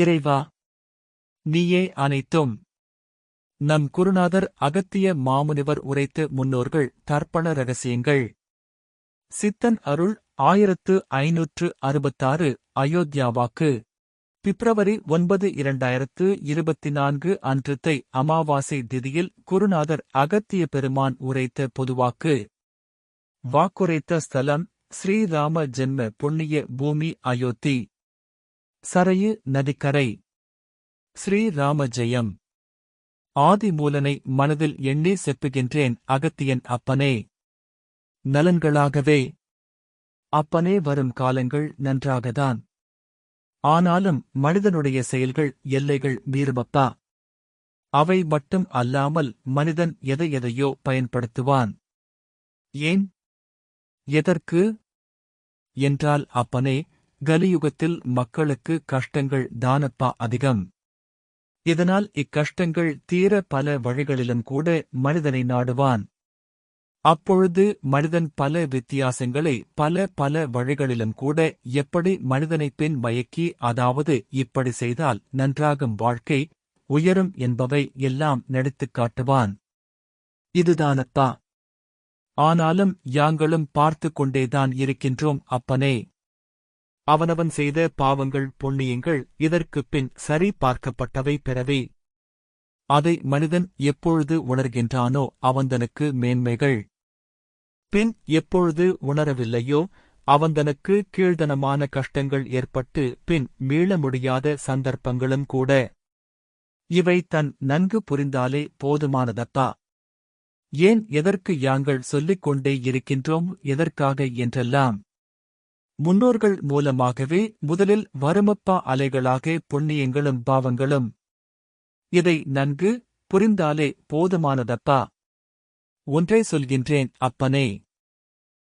இறைவா நீயே அனைத்தும். நம் குருநாதர் அகத்திய மாமுனிவர் உரைத்த முன்னோர்கள் தர்ப்பண ரகசியங்கள். சித்தன் அருள் ஆயிரத்து ஐநூற்று அறுபத்தாறு அயோத்தியாவாக்கு பிப்ரவரி ஒன்பது இரண்டாயிரத்து இருபத்தி நான்கு அன்றத்தை அமாவாசை திதியில் குருநாதர் அகத்திய பெருமான் உரைத்த பொதுவாக்கு. வாக்குரைத்த ஸ்தலம் ஸ்ரீராம ஜென்ம புண்ணிய பூமி அயோத்தி. சரையு நதிக்கரை. ஸ்ரீராம ஜெயம் ஆதிமூலனை மனதில் எண்ணி செப்புகின்றேன் அகத்தியன் அப்பனே. நலன்களாகவே. அப்பனே வரும் காலங்கள் நன்றாகதான் ஆனாலும் மனிதனுடைய செயல்கள் எல்லைகள் மீறுமப்பா. அவை மட்டும் அல்லாமல் மனிதன் எதை எதையோ பயன்படுத்துவான். ஏன்? எதற்கு? என்றால் அப்பனே கலியுகத்தில் மக்களுக்கு கஷ்டங்கள் தானப்பா அதிகம். இதனால் இக்கஷ்டங்கள் தீர பல வழிகளிலும் கூட மனிதனை நாடுவான். அப்பொழுது மனிதன் பல வித்தியாசங்களை பல பல வழிகளிலும் கூட எப்படி மனிதனை பின் மயக்கி அதாவது இப்படி செய்தால் நன்றாகும் வாழ்க்கை உயரும் என்பவை எல்லாம் நடித்துக் காட்டுவான். இதுதானப்பா. ஆனாலும் யாங்களும் பார்த்து கொண்டேதான் இருக்கின்றோம் அப்பனே. அவனவன் செய்த பாவங்கள் புண்ணியங்கள் இதற்குப் பின் சரி பார்க்கப்பட்டவை பெறவே. அதை மனிதன் எப்பொழுது உணர்கின்றானோ அவந்தனுக்கு மேன்மைகள். பின் எப்பொழுது உணரவில்லையோ அவந்தனுக்கு கீழ்தனமான கஷ்டங்கள் ஏற்பட்டு பின் மீள முடியாத சந்தர்ப்பங்களும் கூட. இவை தன் நன்கு புரிந்தாலே போதுமானதப்பா. ஏன் எதற்கு யாங்கள் சொல்லிக் கொண்டே இருக்கின்றோம் எதற்காக என்றெல்லாம். முன்னோர்கள் மூலமாகவே முதலில் வருமப்பா அலைகளாக புண்ணியங்களும் பாவங்களும். இதை நன்கு புரிந்தாலே போதுமானதப்பா. ஒன்றை சொல்கின்றேன் அப்பனே.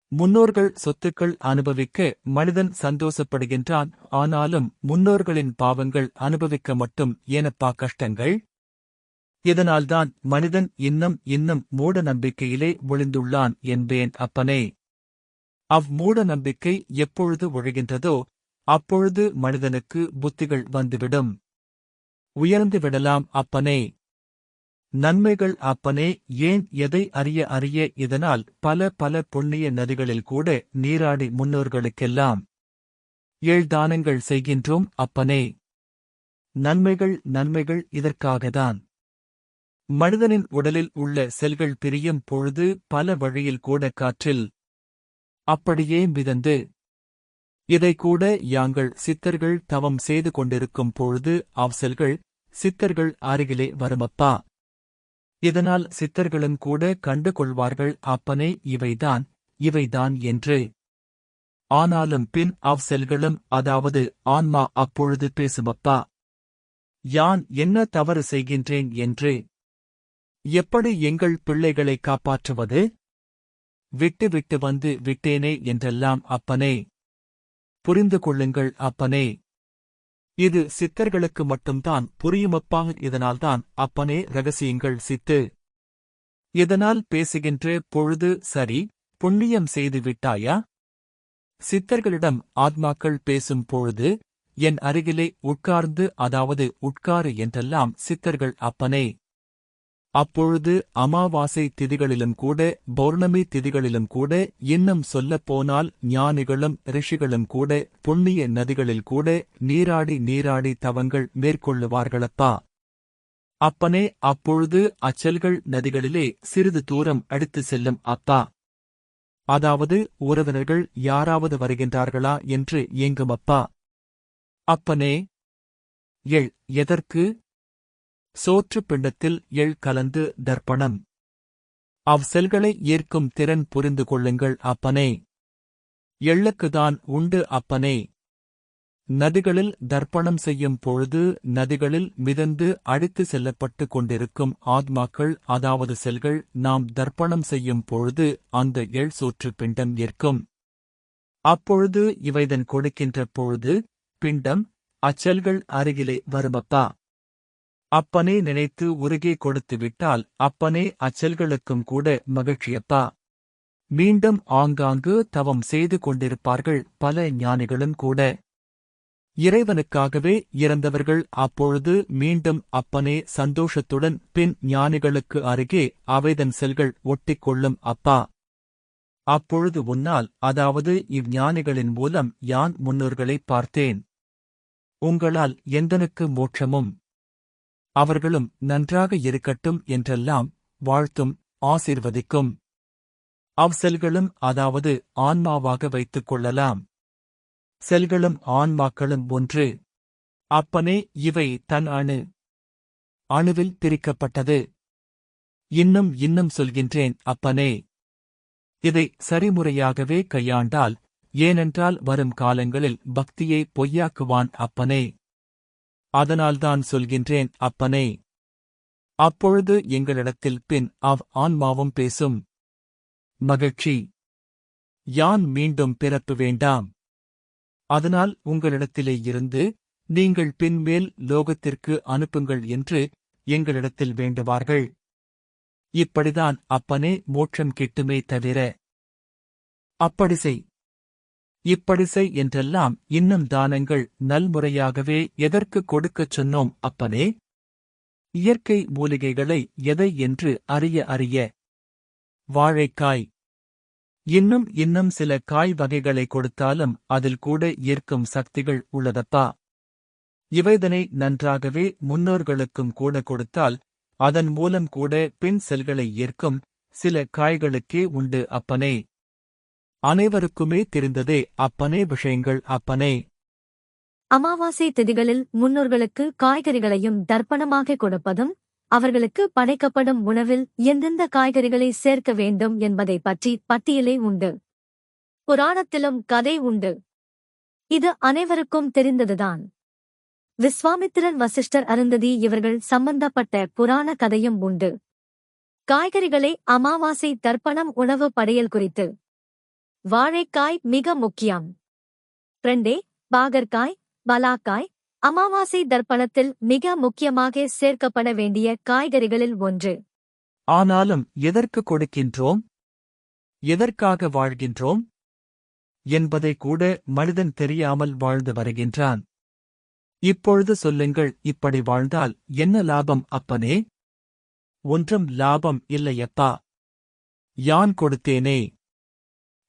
முன்னோர்கள் சொத்துக்கள் அனுபவிக்க மனிதன் சந்தோஷப்படுகின்றான் ஆனாலும் முன்னோர்களின் பாவங்கள் அனுபவிக்க மட்டும் ஏனப்பா கஷ்டங்கள்? இதனால்தான் மனிதன் இன்னும் இன்னும் மூட நம்பிக்கையிலே ஒளிந்துள்ளான் என்பேன் அப்பனே. அவ்மூட நம்பிக்கை எப்பொழுது ஒழுகின்றதோ அப்பொழுது மனிதனுக்கு புத்திகள் வந்துவிடும். உயர்ந்து விடலாம் அப்பனே. நன்மைகள் அப்பனே ஏன் எதை அறிய அறிய இதனால் பல பல புண்ணிய நதிகளில் கூட நீராடி முன்னோர்களுக்கெல்லாம் ஏழ்தானங்கள் செய்கின்றோம் அப்பனே. நன்மைகள் நன்மைகள் இதற்காகத்தான். மனிதனின் உடலில் உள்ள செல்கள் பிரியும் பொழுது பல வழியில் கூட காற்றில் அப்படியே மிதந்து. இதைக்கூட யாங்கள் சித்தர்கள் தவம் செய்து கொண்டிருக்கும் பொழுது அவ்செல்கள் சித்தர்கள் அருகிலே வருமப்பா. இதனால் சித்தர்களும் கூட கண்டு கொள்வார்கள் அப்பனே இவைதான் இவைதான் என்று. ஆனாலும் பின் அவ்செல்களும் அதாவது ஆன்மா அப்பொழுது பேசுமப்பா. யான் என்ன தவறு செய்கின்றேன் என்று. எப்படி எங்கள் பிள்ளைகளை காப்பாற்றுவது? விட்டு விட்டு வந்து விட்டேனே என்றெல்லாம் அப்பனே. புரிந்து கொள்ளுங்கள் அப்பனே. இது சித்தர்களுக்கு மட்டும்தான் புரியுமப்பா இதனால்தான் அப்பனே ரகசியங்கள் சித்து. இதனால் பேசுகின்ற பொழுது சரி புண்ணியம் செய்து விட்டாயா? சித்தர்களிடம் ஆத்மாக்கள் பேசும் பொழுது என் அருகிலே உட்கார்ந்து அதாவது உட்காரு என்றெல்லாம் சித்தர்கள் அப்பனே. அப்பொழுது அமாவாசை திதிகளிலும் கூட பௌர்ணமி திதிகளிலும் கூட இன்னும் சொல்லப்போனால் ஞானிகளும் ரிஷிகளும் கூட புண்ணிய நதிகளில் கூட நீராடி நீராடி தவங்கள் மேற்கொள்ளுவார்களப்பா. அப்பனே அப்பொழுது அச்சல்கள் நதிகளிலே சிறிது தூரம் அடித்து செல்லும் அப்பா. அதாவது உறவினர்கள் யாராவது வருகின்றார்களா என்று ஏங்குமப்பா. அப்பனே எள் எதற்கு? சோற்று பிண்டத்தில் எள் கலந்து தர்ப்பணம். அவ் செல்களை ஏற்கும் திறன் புரிந்து கொள்ளுங்கள் அப்பனே. எள்ளுக்குதான் உண்டு அப்பனே. நதிகளில் தர்ப்பணம் செய்யும் பொழுது நதிகளில் மிதந்து அழித்து செல்லப்பட்டு கொண்டிருக்கும் ஆத்மாக்கள் அதாவது செல்கள் நாம் தர்ப்பணம் செய்யும் பொழுது அந்த எள் சோற்று பிண்டம் ஏற்கும். அப்பொழுது இவைதன் கொடுக்கின்ற பொழுது பிண்டம் அச்செல்கள் அருகிலே வருமப்பா. அப்பனே நினைத்து உருகே கொடுத்து விட்டால் அப்பனே அச்செல்களுக்கும் கூட மகிழ்ச்சியப்பா. மீண்டும் ஆங்காங்கு தவம் செய்து கொண்டிருப்பார்கள் பல ஞானிகளும் கூட. இறைவனுக்காகவே இறந்தவர்கள் அப்பொழுது மீண்டும் அப்பனே சந்தோஷத்துடன் பின் ஞானிகளுக்கு அருகே அவைதன் செல்கள் ஒட்டிக்கொள்ளும் அப்பா. அப்பொழுது உன்னால் அதாவது இவ்ஞானிகளின் மூலம் யான் முன்னோர்களைப் பார்த்தேன்? உங்களால் எந்தனுக்கு மோட்சமும் அவர்களும் நன்றாக இருக்கட்டும் என்றெல்லாம் வாழ்த்தும் ஆசீர்வதிக்கும். அவ்செல்களும் அதாவது ஆன்மாவாக வைத்துக் கொள்ளலாம். செல்களும் ஆன்மாக்களும் ஒன்று. அப்பனே இவை தன் அணு. அணுவில் பிரிக்கப்பட்டது இன்னும் இன்னும் சொல்கின்றேன் அப்பனே. இதை சரிமுறையாகவே கையாண்டால் ஏனென்றால் வரும் காலங்களில் பக்தியை பொய்யாக்குவான் அப்பனே. அதனால்தான் சொல்கின்றேன் அப்பனே. அப்பொழுது எங்களிடத்தில் பின் அவ் ஆன்மாவும் பேசும். மகிழ்ச்சி. யான் மீண்டும் பிறப்பு வேண்டாம். அதனால் உங்களிடத்திலே இருந்து நீங்கள் பின்மேல் லோகத்திற்கு அனுப்புங்கள் என்று எங்களிடத்தில் வேண்டுவார்கள். இப்படிதான் அப்பனே மோட்சம் கிட்டுமே தவிர. அப்படி செய். இப்படிசை என்றெல்லாம் இன்னும் தானங்கள் நல்முறையாகவே எதற்கு கொடுக்கச் சொன்னோம் அப்பனே? இயற்கை மூலிகைகளை எதை என்று அறிய அறிய. வாழைக்காய். இன்னும் இன்னும் சில காய் வகைகளை கொடுத்தாலும் அதில் கூட ஈர்க்கும் சக்திகள் உள்ளதப்பா? இவைதனை நன்றாகவே முன்னோர்களுக்கும் கூட கொடுத்தால் அதன் மூலம் கூட பின் செல்களை ஈர்க்கும் சில காய்களுக்கே உண்டு அப்பனே. அனைவருக்குமே தெரிந்ததே அப்பனே விஷயங்கள் அப்பனே. அமாவாசை திதிகளில் முன்னோர்களுக்கு காய்கறிகளையும் தர்ப்பணமாக கொடுப்பதும் அவர்களுக்கு படைக்கப்படும் உணவில் எந்தெந்த காய்கறிகளை சேர்க்க வேண்டும் என்பதை பற்றி பட்டியலே உண்டு. புராணத்திலும் கதை உண்டு. இது அனைவருக்கும் தெரிந்ததுதான். விஸ்வாமித்திரன் வசிஷ்டர் அருந்ததி இவர்கள் சம்பந்தப்பட்ட புராண கதையும் உண்டு. காய்கறிகளை அமாவாசை தர்ப்பணம் உணவு படையல் குறித்து. வாழைக்காய் மிக முக்கியம். ரெண்டே பாகற்காய் பலாக்காய் அமாவாசை தர்ப்பணத்தில் மிக முக்கியமாக சேர்க்கப்பட வேண்டிய காய்கறிகளில் ஒன்று. ஆனாலும் எதற்கு கொடுக்கின்றோம்? எதற்காக வாழ்கின்றோம்? என்பதை கூட மனிதன் தெரியாமல் வாழ்ந்து வருகின்றான். இப்பொழுது சொல்லுங்கள் இப்படி வாழ்ந்தால் என்ன லாபம் அப்பனே? ஒன்றும் லாபம் இல்லையப்பா. யான் கொடுத்தேனே?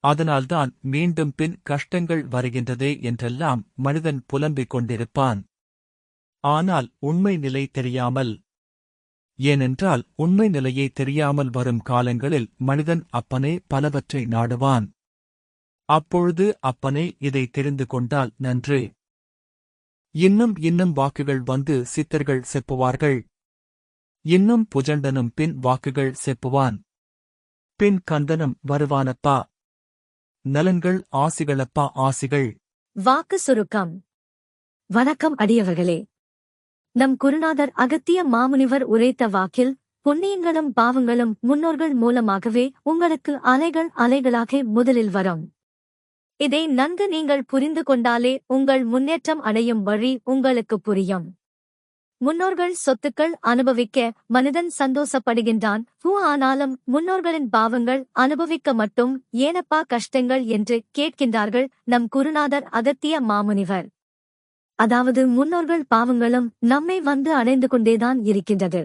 அதனால்தான் மீண்டும் பின் கஷ்டங்கள் வருகின்றதே என்றெல்லாம் மனிதன் புலம்பிக் கொண்டிருப்பான். ஆனால் உண்மை நிலை தெரியாமல். ஏனென்றால் உண்மை நிலையை தெரியாமல் வரும் காலங்களில் மனிதன் அப்பனே பலவற்றை நாடுவான். அப்பொழுது அப்பனே இதை தெரிந்து கொண்டால் நன்று. இன்னும் இன்னும் வாக்குகள் வந்து சித்தர்கள் செப்புவார்கள். இன்னும் புஜண்டனும் பின் வாக்குகள் செப்புவான். பின் கந்தனும் வருவானப்பா. நலன்கள் ஆசிகளப்பா ஆசிகள். வாக்கு சுருக்கம். வணக்கம் அடியவர்களே. நம் குருநாதர் அகத்திய மாமுனிவர் உரைத்த வாக்கில் புண்ணியங்களும் பாவங்களும் முன்னோர்கள் மூலமாகவே உங்களுக்கு அலைகள் அலைகளாக முதலில் வரும். இதை நன்கு நீங்கள் புரிந்து கொண்டாலே உங்கள் முன்னேற்றம் அடையும் வழி உங்களுக்கு புரியும். முன்னோர்கள் சொத்துக்கள் அனுபவிக்க மனிதன் சந்தோஷப்படுகின்றான். ஹூ ஆனாலும் முன்னோர்களின் பாவங்கள் அனுபவிக்க மட்டும் ஏனப்பா கஷ்டங்கள் என்று கேட்கின்றார்கள் நம் குருநாதர் அகத்திய மாமுனிவர். அதாவது முன்னோர்கள் பாவங்களும் நம்மை வந்து அடைந்து கொண்டேதான் இருக்கின்றது.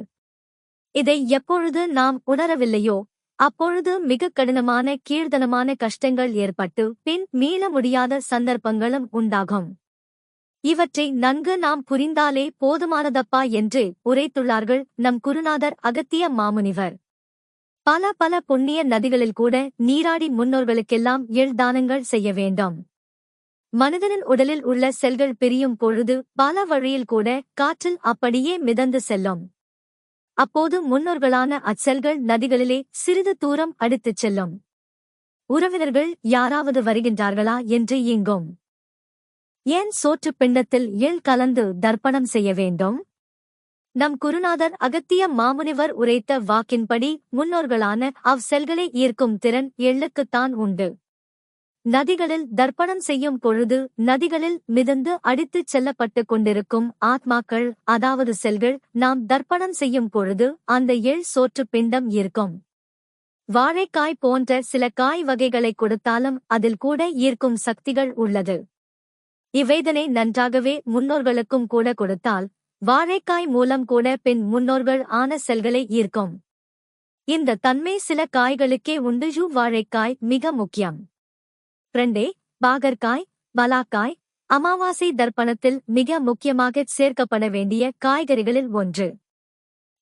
இதை எப்பொழுது நாம் உணரவில்லையோ அப்பொழுது மிக கடினமான கீழ்தனமான கஷ்டங்கள் ஏற்பட்டு பின் மீள முடியாத சந்தர்ப்பங்களும் உண்டாகும். இவற்றை நன்கு நாம் புரிந்தாலே போதுமானதப்பா என்று உரைத்துள்ளார்கள் நம் குருநாதர் அகத்திய மாமுனிவர். பல பல புண்ணிய நதிகளில் கூட நீராடி முன்னோர்களுக்கெல்லாம் தானங்கள் செய்ய வேண்டும். மனிதனின் உடலில் உள்ள செல்கள் பிரியும் பொழுது பல வழியில் கூட காற்றில் அப்படியே மிதந்து செல்லும். அப்போது முன்னோர்களான அச்செல்கள் நதிகளிலே சிறிது தூரம் அடித்துச் செல்லும். உறவினர்கள் யாராவது வருகின்றார்களா என்று இயங்கும் ஏன் சோற்று பிண்டத்தில் எள் கலந்து தர்ப்பணம் செய்ய வேண்டும்? நம் குருநாதர் அகத்திய மாமுனிவர் உரைத்த வாக்கின்படி முன்னோர்களான அவ் செல்களை ஈர்க்கும் திறன் எள்ளுக்குத்தான் உண்டு. நதிகளில் தர்ப்பணம் செய்யும் பொழுது நதிகளில் மிதந்து அடித்துச் செல்லப்பட்டுக் கொண்டிருக்கும் ஆத்மாக்கள் அதாவது செல்கள் நாம் தர்ப்பணம் செய்யும் பொழுது அந்த எள் சோற்று பிண்டம் இருக்கும் வாழைக்காய் போன்ற சில காய் வகைகளை கொடுத்தாலும் அதில் கூட ஈர்க்கும் சக்திகள் உள்ளது. இவ்வேதனை நன்றாகவே முன்னோர்களுக்கும் கூட கொடுத்தால் வாழைக்காய் மூலம் கூட பின் முன்னோர்கள் ஆன செல்களை ஈர்க்கும். இந்த தன்மை சில காய்களுக்கே உண்டு. யூ வாழைக்காய் மிக முக்கியம். பிரண்டே பாகற்காய் பலாக்காய் அமாவாசை தர்ப்பணத்தில் மிக முக்கியமாக சேர்க்கப்பட வேண்டிய காய்கறிகளில் ஒன்று.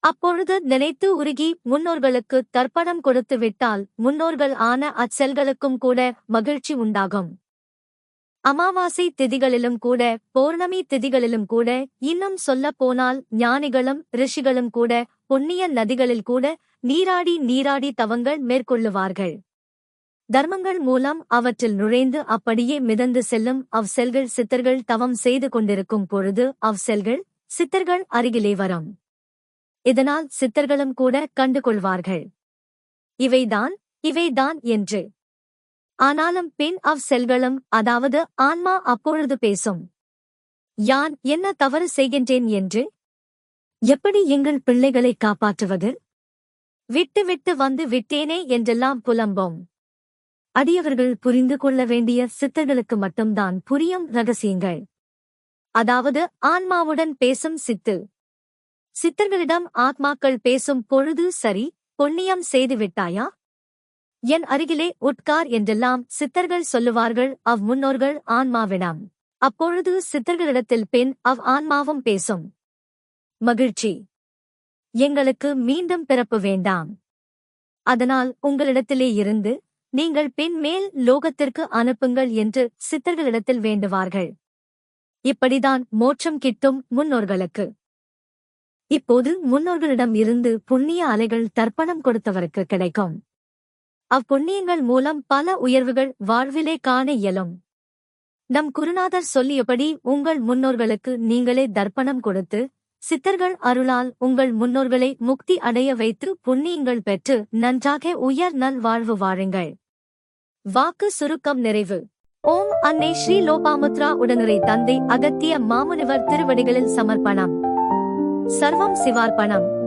அப்பொழுது நினைத்து உருகி முன்னோர்களுக்கு தர்ப்பணம் கொடுத்து விட்டால் முன்னோர்கள் ஆன அச்செல்களுக்கும் கூட மகிழ்ச்சி உண்டாகும். அமாவாசை திதிகளிலும் கூட பௌர்ணமி திதிகளிலும் கூட இன்னும் சொல்லப் போனால் ஞானிகளும் ரிஷிகளும் கூட பொன்னிய நதிகளில் கூட நீராடி நீராடி தவங்கள் மேற்கொள்ளுவார்கள். தர்மங்கள் மூலம் அவற்றில் நுழைந்து அப்படியே மிதந்து செல்லும் அவ் செல்கள் சித்தர்கள் தவம் செய்து கொண்டிருக்கும் பொழுது அவ் செல்கள் சித்தர்கள் அருகிலே வரும். இதனால் சித்தர்களும் கூட கண்டுகொள்வார்கள். இவைதான் இவைதான் என்று ஆனாலும் பெண் அவ் செல்களும் அதாவது ஆன்மா அப்பொழுது பேசும். யான் என்ன தவறு செய்கின்றேன் என்று? எப்படி எங்கள் பிள்ளைகளை காப்பாற்றுவது? விட்டு விட்டு வந்து விட்டேனே என்றெல்லாம் புலம்போம். அடியவர்கள் புரிந்து கொள்ள வேண்டிய சித்தர்களுக்கு மட்டும்தான் புரியும் ரகசியங்கள். அதாவது ஆன்மாவுடன் பேசும் சித்து. சித்தர்களிடம் ஆத்மாக்கள் பேசும் பொழுது சரி புண்ணியம் செய்து விட்டாயா? என் அருகிலே உட்கார் என்றெல்லாம் சித்தர்கள் சொல்லுவார்கள் அவ் முன்னோர்கள் ஆன்மாவிடம் அப்பொழுது சித்தர்களிடத்தில் பெண் அவ் ஆன்மாவும் பேசும். மகிழ்ச்சி. எங்களுக்கு மீண்டும் பிறப்பு வேண்டாம். அதனால் உங்களிடத்திலே இருந்து நீங்கள் பின்மேல் லோகத்திற்கு அனுப்புங்கள் என்று சித்தர்களிடத்தில் வேண்டுவார்கள். இப்படிதான் மோட்சம் கிட்டும் முன்னோர்களுக்கு. இப்போது முன்னோர்களிடம் இருந்து புண்ணிய அலைகள் தர்ப்பணம் கொடுத்தவருக்கு கிடைக்கும். அப்புண்ணியங்கள் மூலம் பல உயர்வுகள் வாழ்விலே காண இயலும். நம் குருநாதர் சொல்லியபடி உங்கள் முன்னோர்களுக்கு நீங்களே தர்ப்பணம் கொடுத்து சித்தர்கள் அருளால் உங்கள் முன்னோர்களை முக்தி அடைய வைத்து புண்ணியங்கள் பெற்று நன்றாக உயர் நல் வாழ்வு வாழுங்கள். வாக்கு சுருக்கம் நிறைவு. ஓம் அன்னை ஸ்ரீ லோபாமுத்ரா உடனரை தந்தை அகத்திய மாமுனிவர் திருவடிகளில் சமர்ப்பணம். சர்வம் சிவார்ப்பணம்.